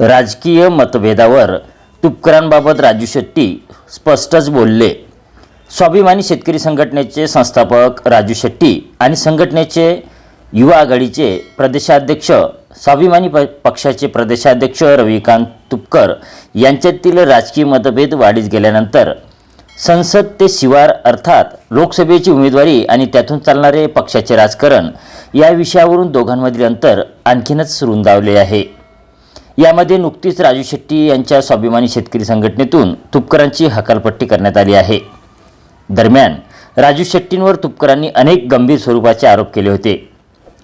राजकीय मतभेदावर तुपकरांबाबत राजू शेट्टी स्पष्टच बोलले. स्वाभिमानी शेतकरी संघटनेचे संस्थापक राजू शेट्टी आणि संघटनेचे युवा आघाडीचे प्रदेशाध्यक्ष स्वाभिमानी प पक्षाचे प्रदेशाध्यक्ष रविकांत तुपकर यांच्यातील राजकीय मतभेद वाढीस गेल्यानंतर संसद ते शिवार अर्थात लोकसभेची उमेदवारी आणि त्यातून चालणारे पक्षाचे राजकारण या विषयावरून दोघांमधील अंतर आणखीनच रुंदावले आहे. यामध्ये नुकतीच राजू शेट्टी यांच्या स्वाभिमानी शेतकरी संघटनेतून तुपकरांची हकालपट्टी करण्यात आली आहे. दरम्यान राजू शेट्टींवर तुपकरांनी अनेक गंभीर स्वरूपाचे आरोप केले होते.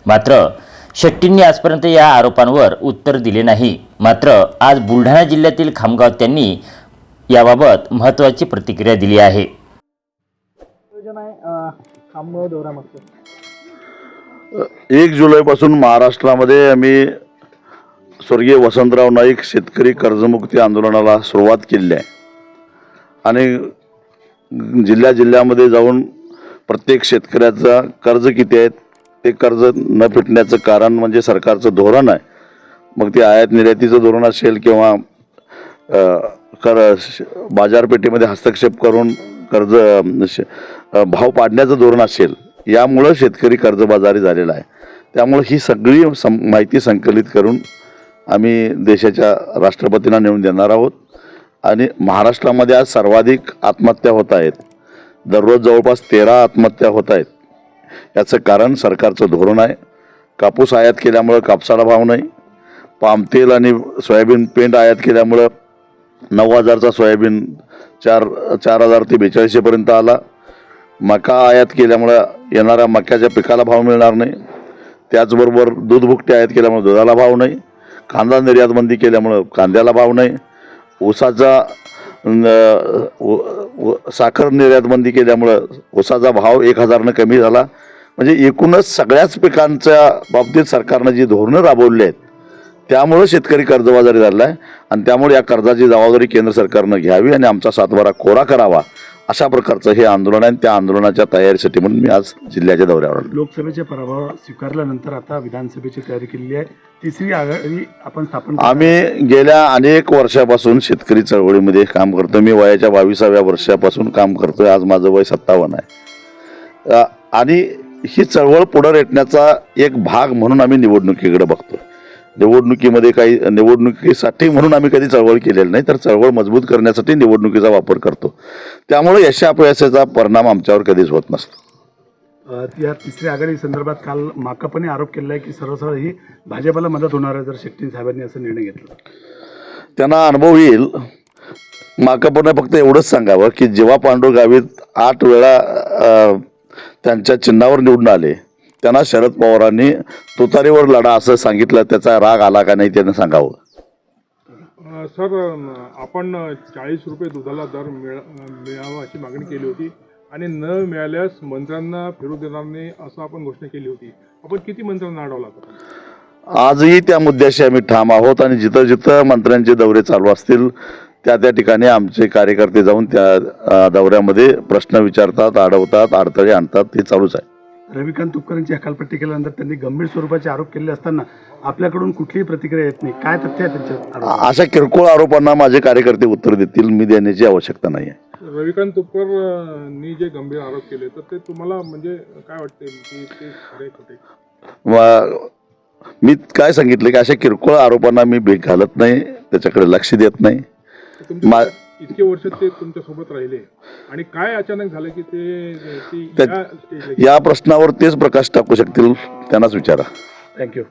मात्र शेट्टींनी आजपर्यंत या आरोपांवर उत्तर दिले नाही. मात्र आज बुलढाणा जिल्ह्यातील खामगाव त्यांनी याबाबत महत्त्वाची प्रतिक्रिया दिली आहे. एक जुलैपासून महाराष्ट्रामध्ये आम्ही स्वर्गीय वसंतराव नाईक शेतकरी कर्जमुक्ती आंदोलनाला सुरुवात केली आहे. आणि जिल्ह्या जिल्ह्यामध्ये जाऊन प्रत्येक शेतकऱ्याचा कर्ज किती आहेत ते कर्ज न फिटण्याचं कारण म्हणजे सरकारचं धोरण आहे. मग ते आयात निर्यातीचं धोरण असेल किंवा कर श- बाजारपेठेमध्ये हस्तक्षेप करून कर्ज श- भाव पाडण्याचं धोरण असेल यामुळं शेतकरी कर्जबाजारी झालेला आहे. त्यामुळं ही सगळी सं माहिती संकलित करून आम्ही देशाच्या राष्ट्रपतींना नेऊन देणार आहोत. आणि महाराष्ट्रामध्ये आज सर्वाधिक आत्महत्या होत आहेत. दररोज जवळपास तेरा आत्महत्या होत आहेत. याचं कारण सरकारचं धोरण आहे. कापूस आयात केल्यामुळं कापसाला भाव नाही. पामतेल आणि सोयाबीन पेंट आयात केल्यामुळं नऊ हजारचा सोयाबीन चार चार हजार ते बेचाळीसशेपर्यंत आला. मका आयात केल्यामुळं येणाऱ्या मक्याच्या पिकाला भाव मिळणार नाही. त्याचबरोबर दूध भुकटे आयात केल्यामुळे दुधाला भाव नाही. कांदा निर्यात बंदी केल्यामुळं कांद्याला भाव नाही. ऊसाचा साखर निर्यात बंदी केल्यामुळं ऊसाचा भाव एक हजारनं कमी झाला. म्हणजे एकूणच सगळ्याच पिकांच्या बाबतीत सरकारनं जी धोरणं राबवली आहेत त्यामुळं शेतकरी कर्जबाजारी झाला आहे आणि त्यामुळे या कर्जाची जबाबदारी केंद्र सरकारनं घ्यावी आणि आमचा सातबारा कोरा करावा. अशा प्रकारचं हे आंदोलन आहे आणि त्या आंदोलनाच्या तयारीसाठी म्हणून मी आज जिल्ह्याच्या दौऱ्यावर आलो. लोकसभेचे पराभव स्वीकारल्यानंतर आता विधानसभेची तयारी केलेली आहे. तिसरी आघाडी आपण स्थापन आम्ही गेल्या अनेक वर्षापासून शेतकरी चळवळीमध्ये काम करतो मी वयाच्या बावीसाव्या वर्षापासून काम करतोय. आज माझं वय सत्तावन्न आहे. आणि ही चळवळ पुढे रेटण्याचा एक भाग म्हणून आम्ही निवडणुकीकडे बघतो निवडणुकीमध्ये काही निवडणुकीसाठी म्हणून आम्ही कधी चळवळ केलेली नाही तर चळवळ मजबूत करण्यासाठी निवडणुकीचा वापर करतो. त्यामुळे यशापयशाचा परिणाम आमच्यावर कधीच होत नसतो. या तिसऱ्या आघाडी संदर्भात काल माकापने आरोप केला आहे की सरळ ही भाजपला मदत होणार आहे जर शेट्टी साहेबांनी असं निर्णय घेतला. त्यांना अनुभव येईल. माकापणे फक्त एवढंच सांगावं की जेव्हा पांडू गावीत आठ वेळा त्यांच्या चिन्हावर निवडून आले त्यांना शरद पवारांनी तुतारीवर लढा असं सांगितलं त्याचा राग आला का नाही त्यानं सांगावं. सर आपण चाळीस रुपये दुधाला दर मिळ मिळावा अशी मागणी केली होती आणि न मिळाल्यास मंत्र्यांना फिरू देणार नाही असं आपण घोषणा केली होती. आपण किती मंत्र्यांना अडवला आजही त्या मुद्द्याशी आम्ही ठाम आहोत आणि जिथं जिथं मंत्र्यांचे दौरे चालू असतील त्या त्या ठिकाणी आमचे कार्यकर्ते जाऊन त्या दौऱ्यामध्ये प्रश्न विचारतात अडवतात अडथळे आणतात ते चालूच आहे. रविकांत तुपकरांची हकालपट्टी केल्यानंतर त्यांनी गंभीर स्वरूपाचे आरोप केले असताना आपल्याकडून कुठलीही प्रतिक्रिया येत नाही. काय तथ्य आहे त्यांच्या? अशा किरकोळ आरोपांना माझे कार्यकर्ते उत्तर देतील. मी देण्याची आवश्यकता नाही आहे. रविकांत तुपकरनी जे गंभीर आरोप केले तर ते तुम्हाला म्हणजे काय वाटते? मी काय सांगितलं की अशा किरकोळ आरोपांना मी भेट घालत नाही. त्याच्याकडे लक्ष देत नाही. मा- इतके वर्ष ते तुमच्यासोबत राहिले. आणि काय अचानक झालं की ते ते त्या- या या प्रश्नावर तेच प्रकाश टाकू शकतील त्यांनाच विचारा. थँक्यू